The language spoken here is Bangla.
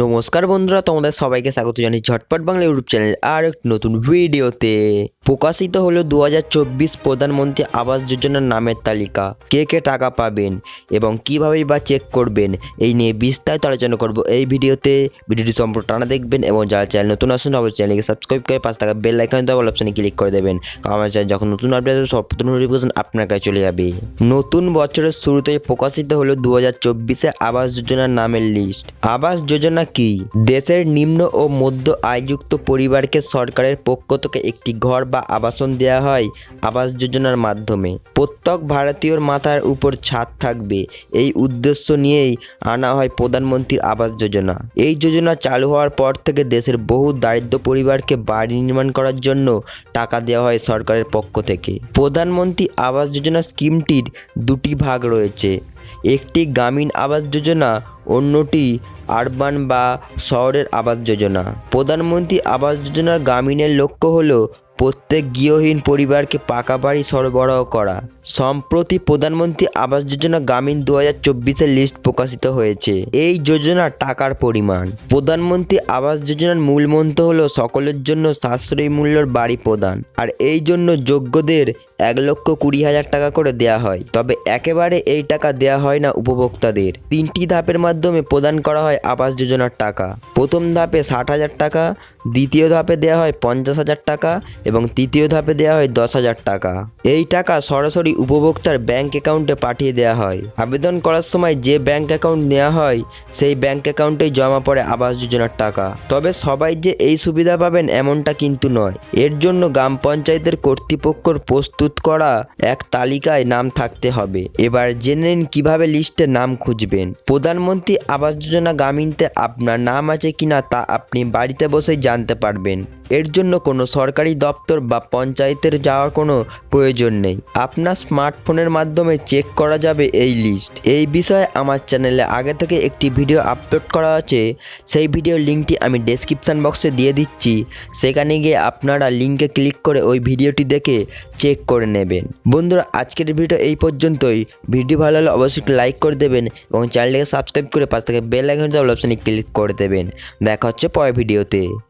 নমস্কার বন্ধুরা তোমাদের সবাইকে স্বাগত জানাই ঝটপট বাংলা ইউটিউব চ্যানেল আর একটি নতুন ভিডিওতে। প্রকাশিত হলো দু হাজার চব্বিশ প্রধানমন্ত্রী আবাস যোজনার নামের তালিকা। কে কে টাকা পাবেন এবং কীভাবে বা চেক করবেন, এই নিয়ে বিস্তারিত আলোচনা করব এই ভিডিওতে। ভিডিওটি সম্পূর্ণ টানা দেখবেন এবং যারা চ্যানেল নতুন আসুন অবশ্যই চ্যানেলকে সাবস্ক্রাইব করে পাঁচ টাকা বেল আইকন দেওয়া অপশানে ক্লিক করে দেবেন। আমার চ্যানেল যখন নতুন আপডেট হবে সব নতুন নোটিফিকেশন আপনার কাছে চলে যাবে। নতুন বছরের শুরুতে প্রকাশিত হলো দু হাজার আবাস যোজনার নামের লিস্ট আবাস যোজনা কি? দেশের নিম্ন ও মধ্য আয়যুক্ত পরিবারকে সরকারের পক্ষ থেকে একটি ঘর বা আবাসন দেওয়া হয় আবাস যোজনার মাধ্যমে। প্রত্যেক ভারতীয়র মাথার উপর ছাদ থাকবে। এই উদ্দেশ্য নিয়েই আনা হয় প্রধানমন্ত্রীর আবাস যোজনা। এই যোজনা চালু হওয়ার পর থেকে দেশের বহু দারিদ্র পরিবারকে বাড়ি নির্মাণ করার জন্য টাকা দেওয়া হয় সরকারের পক্ষ থেকে। প্রধানমন্ত্রী আবাস যোজনা স্কিমটির দুটি ভাগ রয়েছে। একটি গ্রামীণ আবাস যোজনা, অন্যটি আরবান বা শহরের আবাস যোজনা। প্রধানমন্ত্রী আবাস যোজনার গ্রামীণের লক্ষ্য হলো প্রত্যেক গৃহহীন পরিবারকে পাকা বাড়ি সরবরাহ করা। সম্প্রতি প্রধানমন্ত্রী আবাস যোজনা গ্রামীণ দু হাজার চব্বিশের লিস্ট প্রকাশিত হয়েছে। এই যোজনার টাকার পরিমাণ। প্রধানমন্ত্রী আবাস যোজনার মূল মন্ত্র হল সকলের জন্য সাশ্রয়ী মূল্যের বাড়ি প্রদান। আর এই জন্য যোগ্যদের এক লক্ষ কুড়ি হাজার টাকা করে দেয়া হয়। তবে একেবারে এই টাকা দেয়া হয় না উপভোক্তাদের। তিনটি ধাপের মাধ্যমে প্রদান করা হয় আবাস যোজনার টাকা। প্রথম ধাপে ষাট হাজার টাকা, দ্বিতীয় ধাপে দেওয়া হয় পঞ্চাশ হাজার টাকা এবং তৃতীয় ধাপে দেওয়া হয় দশ হাজার টাকা। এই টাকা সরাসরি উপভোক্তার ব্যাংক অ্যাকাউন্টে পাঠিয়ে দেওয়া হয়। আবেদন করার সময় যে ব্যাংক অ্যাকাউন্ট নেওয়া হয়, সেই ব্যাংক অ্যাকাউন্টেই জমা পড়ে আবাস যোজনার টাকা। তবে সবাই যে এই সুবিধা পাবেন এমনটা কিন্তু নয়। এর জন্য গ্রাম পঞ্চায়েতের কর্তৃপক্ষর প্রস্তুত করা এক তালিকায় নাম থাকতে হবে। এবার জেনে নিন কীভাবে লিস্টে নাম খুঁজবেন। প্রধানমন্ত্রী আবাস যোজনা গ্রামীণতে আপনার নাম আছে কিনা তা আপনি বাড়িতে বসেই জানতে পারবেন। এর জন্য কোনো সরকারি দপ্তর বা পঞ্চায়েতের যাওয়ার কোনো প্রয়োজন নেই। আপনার স্মার্টফোনের মাধ্যমে চেক করা যাবে এই লিস্ট। এই বিষয়ে আমার চ্যানেলে আগে থেকে একটি ভিডিও আপলোড করা আছে। সেই ভিডিও লিঙ্কটি আমি ডেসক্রিপশান বক্সে দিয়ে দিচ্ছি। সেখানে গিয়ে আপনারা লিঙ্কে ক্লিক করে ওই ভিডিওটি দেখে চেক করে নেবেন। বন্ধুরা, আজকের ভিডিও এই পর্যন্তই। ভিডিও ভালো হলে অবশ্যই লাইক করে দেবেন এবং চ্যানেলটিকে সাবস্ক্রাইব করে পাশ থেকে বেল আইকন অপশানে ক্লিক করে দেবেন। দেখা হচ্ছে পরের ভিডিওতে